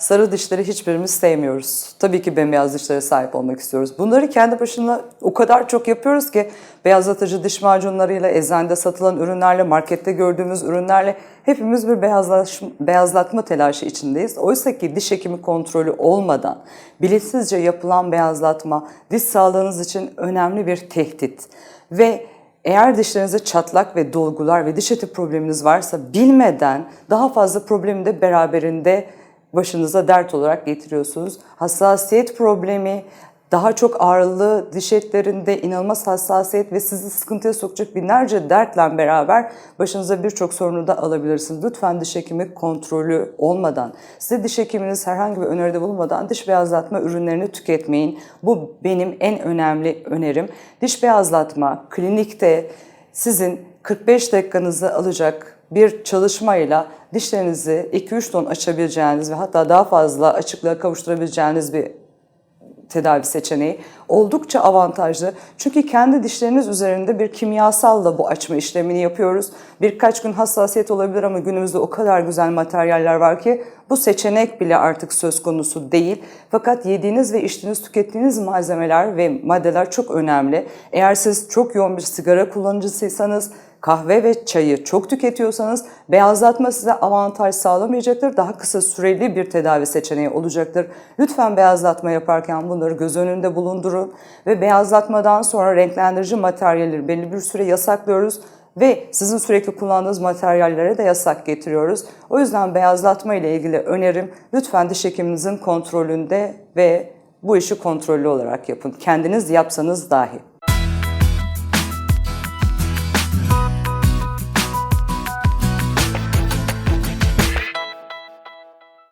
Sarı dişleri hiçbirimiz sevmiyoruz. Tabii ki bembeyaz dişlere sahip olmak istiyoruz. Bunları kendi başına o kadar çok yapıyoruz ki beyazlatıcı diş macunlarıyla, eczanede satılan ürünlerle, markette gördüğümüz ürünlerle hepimiz bir beyazlaş, beyazlatma telaşı içindeyiz. Oysa ki diş hekimi kontrolü olmadan bilinçsizce yapılan beyazlatma diş sağlığınız için önemli bir tehdit. Ve eğer dişlerinizde çatlak ve dolgular ve diş eti probleminiz varsa bilmeden daha fazla problemi de beraberinde başınıza dert olarak getiriyorsunuz. Hassasiyet problemi, daha çok ağırlığı diş etlerinde inanılmaz hassasiyet ve sizi sıkıntıya sokacak binlerce dertle beraber başınıza birçok sorunu da alabilirsiniz. Lütfen diş hekimi kontrolü olmadan, size diş hekiminiz herhangi bir öneride bulunmadan diş beyazlatma ürünlerini tüketmeyin. Bu benim en önemli önerim. Diş beyazlatma klinikte sizin 45 dakikanızı alacak bir çalışmayla dişlerinizi 2-3 ton açabileceğiniz ve hatta daha fazla açıklığa kavuşturabileceğiniz bir tedavi seçeneği oldukça avantajlı. Çünkü kendi dişleriniz üzerinde bir kimyasalla bu açma işlemini yapıyoruz. Birkaç gün hassasiyet olabilir ama günümüzde o kadar güzel materyaller var ki bu seçenek bile artık söz konusu değil. Fakat yediğiniz ve içtiğiniz, tükettiğiniz malzemeler ve maddeler çok önemli. Eğer siz çok yoğun bir sigara kullanıcısıysanız, kahve ve çayı çok tüketiyorsanız beyazlatma size avantaj sağlamayacaktır. Daha kısa süreli bir tedavi seçeneği olacaktır. Lütfen beyazlatma yaparken bunları göz önünde bulundurun ve beyazlatmadan sonra renklendirici materyalleri belli bir süre yasaklıyoruz ve sizin sürekli kullandığınız materyallere de yasak getiriyoruz. O yüzden beyazlatma ile ilgili önerim lütfen diş hekiminizin kontrolünde ve bu işi kontrollü olarak yapın. Kendiniz yapsanız dahi.